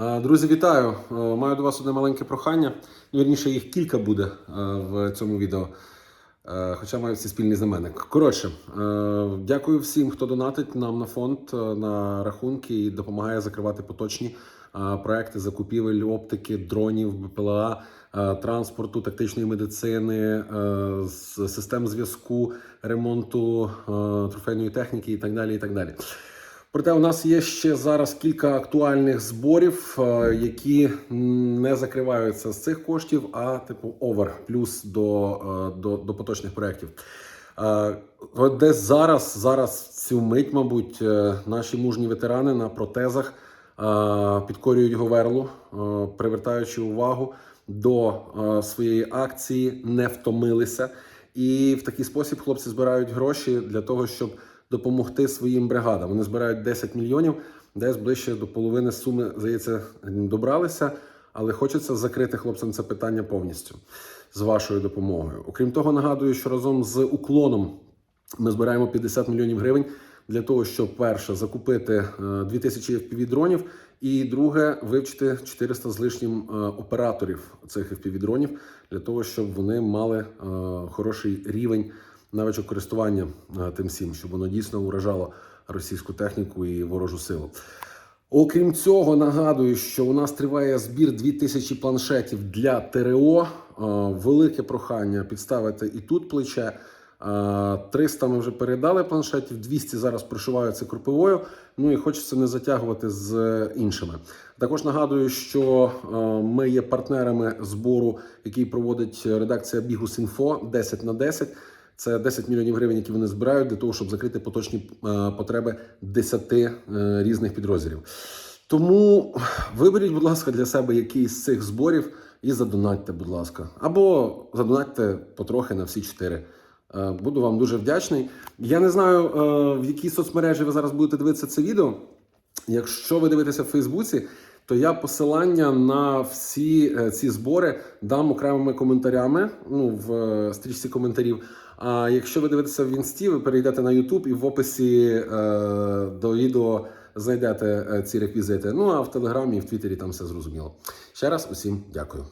Е, Друзі, вітаю! Е, Маю до вас одне маленьке прохання. Ну, Вірніше, їх кілька буде е, в цьому відео. Хоча маю всі спільний знаменник. Коротше, дякую всім, хто донатить нам на фонд, на рахунки і допомагає закривати поточні проекти закупівель оптики, дронів, БПЛА, транспорту, тактичної медицини, систем зв'язку, ремонту трофейної техніки і так далі. І так далі. Проте у нас є ще зараз кілька актуальних зборів, е, які не закриваються з цих коштів, а типу овер плюс до, е, до, до поточних проєктів. Е, Десь зараз, зараз цю мить, мабуть, наші мужні ветерани на протезах підкорюють Говерлу, привертаючи увагу до своєї акції, не втомилися. І в такий спосіб хлопці збирають гроші для того, щоб допомогти своїм бригадам. Вони збирають 10 мільйонів, десь ближче до половини суми, здається, добралися. Але хочеться закрити хлопцям це питання повністю з вашою допомогою. Окрім того, нагадую, що разом з уклоном ми збираємо 50 мільйонів гривень для того, щоб перше закупити е, 2000 FPV-дронів, і друге вивчити 400 з лишнім е, операторів цих FPV-дронів для того, щоб вони мали е, хороший рівень навичок користування е, тим всім, щоб воно дійсно уражало російську техніку і ворожу силу. Окрім цього, нагадую, що у нас триває збір 2000 планшетів для ТРО. Е, Велике прохання підставити і тут плече. Е, 300 ми вже передали планшетів, 200 зараз прошиваються кропивою. Ну і хочеться не затягувати з іншими. Також нагадую, що е, ми є партнерами збору, який проводить редакція Бігус.Інфо 10 на 10. Це 10 мільйонів гривень, які вони збирають для того, щоб закрити поточні е, потреби 10 е, різних підрозділів. Тому виберіть, будь ласка, для себе якийсь з цих зборів і задонатьте, будь ласка. Або задонатьте потрохи на всі чотири. Е, Буду вам дуже вдячний. Я не знаю, в якій соцмережі ви зараз будете дивитися це відео. Якщо ви дивитеся в Фейсбуці, то я посилання на всі е, ці збори дам окремими коментарями ну, в е, стрічці коментарів. А якщо ви дивитеся в інсті, ви перейдете на YouTube і в описі е, до відео знайдете е, ці реквізити. Ну а в Телеграмі і в Твіттері там все зрозуміло. Ще раз усім дякую.